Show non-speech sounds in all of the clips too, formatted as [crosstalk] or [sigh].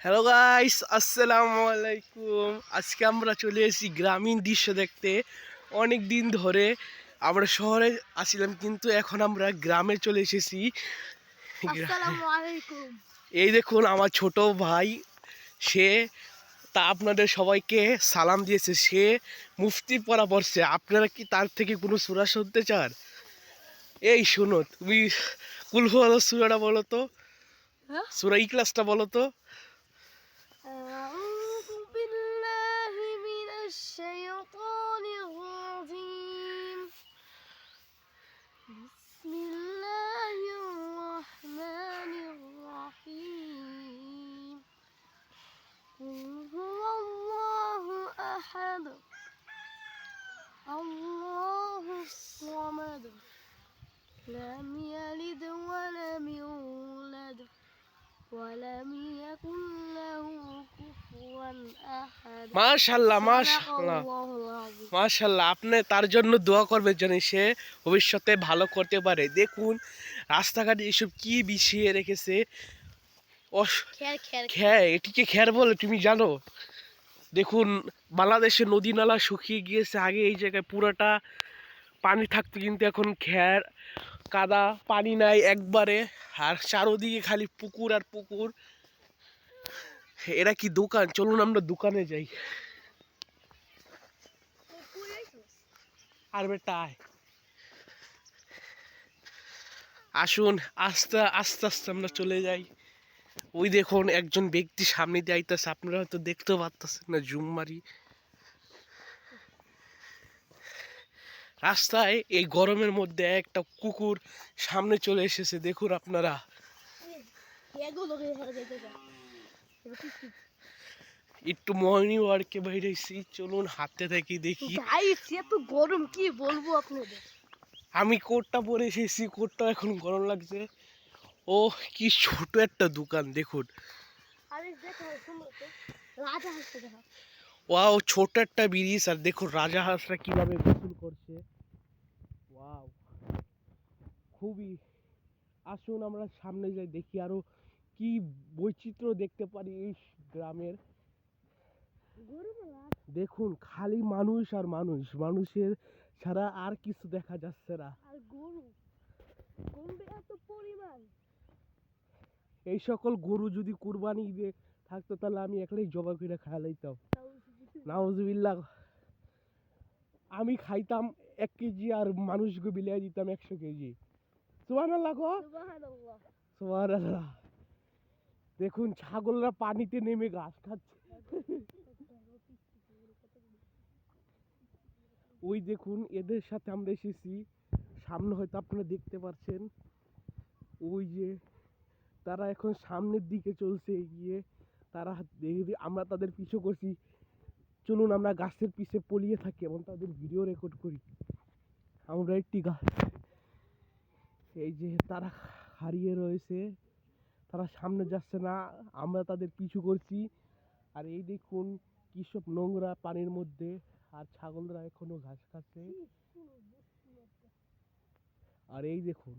Hello guys আসসালামু আলাইকুম আজকে আমরা চলে এসেছি গ্রামীণ দৃশ্য দেখতে। অনেক দিন ধরে আমরা শহরে আসিলাম কিন্তু এখন আমরা গ্রামে চলে এসেছি। এই দেখুন আমার ছোট ভাই সে তা আপনাদের সবাইকে সালাম দিয়েছে। সে মুফতির পড়া পড়ছে। আপনারা কি তার থেকে কোনো সুরা শুনতে চান? এই শোনো তুমি কুলফ সুরাটা বলো তো। হ্যাঁ? সুরা ই ক্লাসটা বলো তো। أحد الله الصمد لم يلد ولم يولد ولم يكن له كفوا أحد মাশাল্লাহ صدق মাশাল্লাহ الله العظيم মাশাল্লাহ আপনি তার জন্য দোয়া করবেন যেন সে ভবিষ্যতে ভালো করতে পারে দেখুন রাস্তাঘাটে এসব কি বিছিয়ে রেখেছে অস- খের খের খ্যার এটিকে খ্যার বলে তুমি জানো দেখুন, বাংলাদেশে নদী নালা শুকিয়ে গিয়েছে। আগে এই জায়গায় পুরোটা পানি থাকতো, কিন্তু এখন খ্যার, কাদা, পানি নাই একবারে। আর চারোদিকে খালি পুকুর আর পুকুর। এরা কি দোকান? চলুন আমরা দোকানে যাই। আর আসুন, আস্তে আস্তে আস্তে আমরা চলে যাই। ওই দেখুন একজন ব্যক্তি সামনে দিয়ে আইতেছে আপনারা হয়তো দেখতে পারতেছেন না জুম মারি। রাস্তায় এই গরমের মধ্যে একটা কুকুর সামনে চলে এসেছে দেখুন আপনারা। একটু মর্নিং ওয়ার্কে বেরিয়েছি চলুন হাতে থাকি দেখি। এত গরম কি বলব আপনাদের? আমি কোটটা পরে এসেছি কোটটা এখন গরম লাগছে। ও কি ছোট একটা দোকান দেখুন। ওয়াও ছোট একটা ব্রিজ আর দেখুন রাজা হাঁসরা কীভাবে গোসল করছে। ওয়াও খুবই। আসুন আমরা সামনে যাই দেখি আরও কি বৈচিত্র্য দেখতে পারি এই গ্রামের। দেখুন খালি মানুষ আর মানুষ মানুষের ছাড়া আর কিছু দেখা যাচ্ছে না। আর গরু। গরু এত পরিমাণ। এই সকল গরু যদি কুরবানি দিয়ে থাকতো তাহলে আমি একলাই জবা করে খাওয়া লাইতাম নাউজুবিল্লাহ আমি খাইতাম এক কেজি আর মানুষকে বিলিয়ে দিতাম একশো কেজি। সুবান আল্লাহ সুবান আল্লাহ দেখুন ছাগলরা পানিতে নেমে ঘাস খাচ্ছে। ওই দেখুন এদের সাথে আমরা এসেছি। সামনে হয়তো আপনারা দেখতে পাচ্ছেন ওই যে তারা এখন সামনের দিকে চলছে এগিয়ে। তারা আমরা তাদের পিছু করছি। চলুন আমরা গাছের পিছে পলিয়ে থাকি এবং তাদের ভিডিও রেকর্ড করি। আমরা একটি গাছ এই যে তারা হারিয়ে রয়েছে। তারা সামনে যাচ্ছে না, আমরা তাদের পিছু করছি। আর এই দেখুন কী সব নোংরা পানির মধ্যে আর ছাগলরা এখনও ঘাস খাচ্ছে। আর এই দেখুন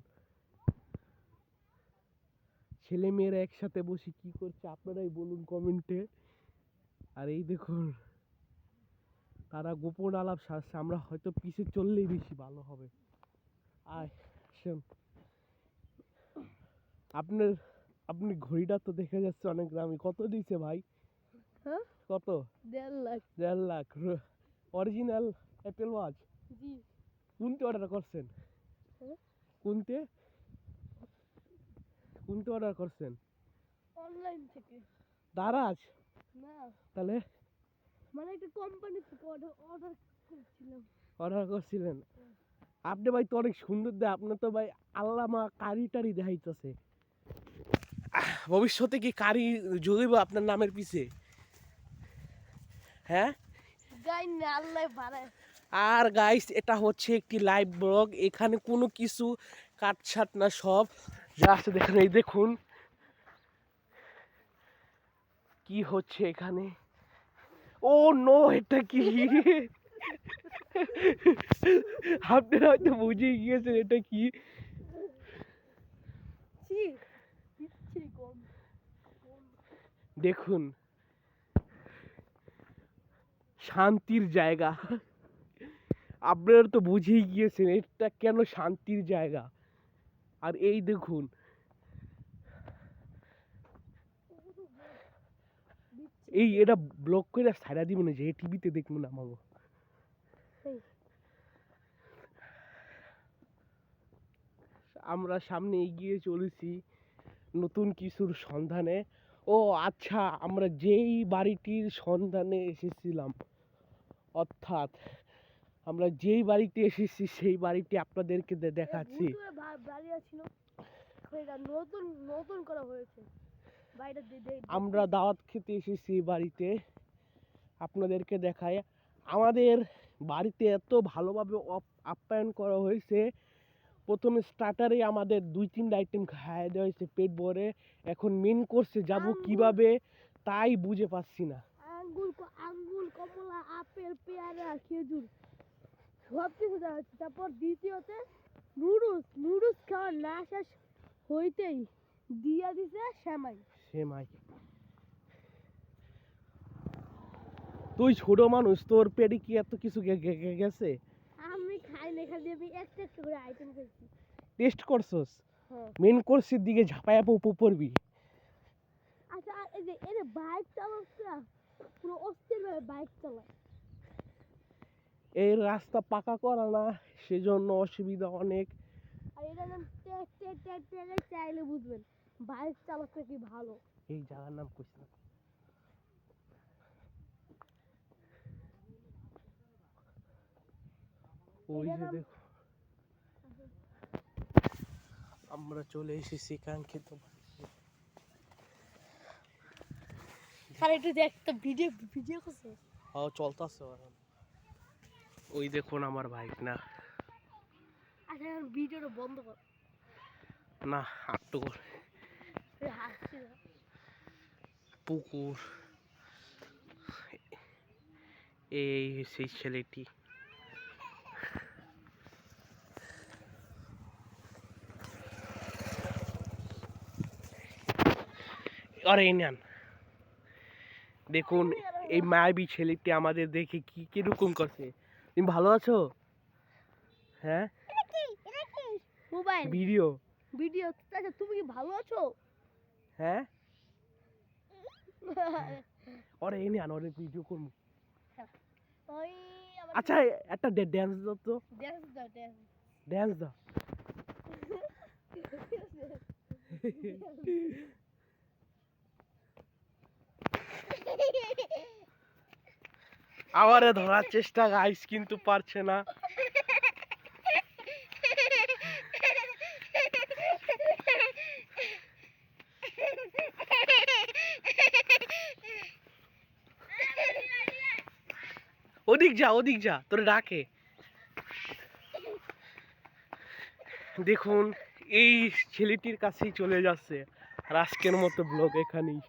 ছেলে মেয়েরা একসাথে বসে কি করছে আপনারাই বলুন কমেন্টে। আর এই দেখুন তারা গোপন আলাপ সারছে আমরা হয়তো পিছে চললেই বেশি ভালো হবে। আয় শোন আপনার আপনি ঘড়িটা তো দেখে যাচ্ছে অনেক দামি। কত দিয়েছে ভাই? হ্যাঁ? কত? দেড় লাখ। দেড় লাখ। অরিজিনাল অ্যাপেল ওয়াচ জি। কোনতে অর্ডার করছেন? হ্যাঁ? কোনতে অর্ডার করছেন? অনলাইন থেকে। দারাজ? না। তাহলে? মানে একটা কোম্পানি থেকে অর্ডার অর্ডার করেছিলাম। অর্ডার করছিলেন? আপনি ভাই তো অনেক সুন্দর দেয় আপনার তো ভাই আল্লামা কারি টারি দেখাইতেছে। ভবিষ্যতে কি কারি জুগিব আপনার নামের পিছে? হ্যাঁ? আর গাইস এটা হচ্ছে একটি লাইভ ব্লগ এখানে কোনো কিছু কাটছাট না সব যা আছে দেখেন এই দেখুন। কি হচ্ছে এখানে? ও নো এটা কি? আপনারা হয়তো বুঝে গিয়েছেন এটা কি। দেখুন। শান্তির জায়গা। আপনারা তো বুঝেই গিয়েছেন এটা কেন শান্তির জায়গা। আর এই দেখুন। এই এটা ব্লক করে সাইডা দিব না যে টিভিতে দেখব না আমাকে আমরা সামনে এগিয়ে চলেছি নতুন কিছুর সন্ধানে। ও আচ্ছা আমরা যেই বাড়িটির সন্ধানে এসেছিলাম অর্থাৎ আমরা যেই বাড়িতে এসেছি সেই বাড়িটি আপনাদেরকে দেখাচ্ছি। নতুন নতুন করা হয়েছে। বাড়িটা আমরা দাওয়াত খেতে এসেছি এই বাড়িতে। আপনাদেরকে দেখায় আমাদের বাড়িতে এত ভালোভাবে আপ্যায়ন করা হয়েছে। প্রথমে স্টার্টারে আমাদের দুই তিনটা আইটেম খাইয়ে দেওয়া হয়েছে পেট ভরে। এখন মেন কোর্সে যাব আঙ্গুর। কীভাবে তাই বুঝে পাচ্ছি না। আঙ্গুল ক- আঙ্গুল কমলা আপেল পেয়ারা খেজুর। সব কিছু দেওয়া হচ্ছে। তারপর দ্বিতীয়তে নুডলস। নুডলস খাওয়ার না শেষ হইতেই দিয়া দিছে শ্যামাই। সেমাই তুই ছোট মানুষ তোর পেটে কি এত কিছু গেছে? আমি খাই না খালি আমি একটা একটা করে আইটেম খাইছি। টেস্ট করছস? হ্যাঁ। মেন কোর্সের দিকে ঝাঁপায়া পো- পড়বি। আচ্ছা এই যে যে বাইক চালাচ্ছে পুরো অস্থির ভাবে বাইক চালায়। এই রাস্তা পাকা করা না সেজন্য অসুবিধা অনেক। আর এটা নাম চাইলে বুঝবেন বাইক চালাতে কি ভালো? এই জায়গার নাম কইস না। ওই যে দেখো। আমরা চলে এসেছি কাঙ্ক্ষিত। আর একটু দেখ তো ভিডিও ভিডিও করছে। ও চলতেছে ওই দেখুন আমার বাইক না। আচ্ছা ভিডিওটা বন্ধ কর। না আটটু করে। পুকুর। এই সেই ছেলেটি। আরে নেন। দেখুন এই মায়াবী ছেলেটি আমাদের দেখে কি কীরকম করছে। তুমি ভালো আছো? হ্যাঁ? মোবাইল। ভিডিও। ভিডিও? আচ্ছা তুমি কি ভালো আছো? হ্যাঁ? [laughs] আরে এই নেন ওরে ভিডিও করব। ওই আচ্ছা একটা ড্যান্স দাও তো। ড্যান্স দাও ড্যান্স ড্যান্স দাও। [laughs] [laughs] আবারে ধরার চেষ্টা গাইস কিন্তু পারছে না। ওদিক যা ওদিক যা, তোরে ডাকে। দেখুন, এই ছেলেটির কাছেই চলে যাচ্ছে। আর আজকের মতো ব্লগ এখানেই।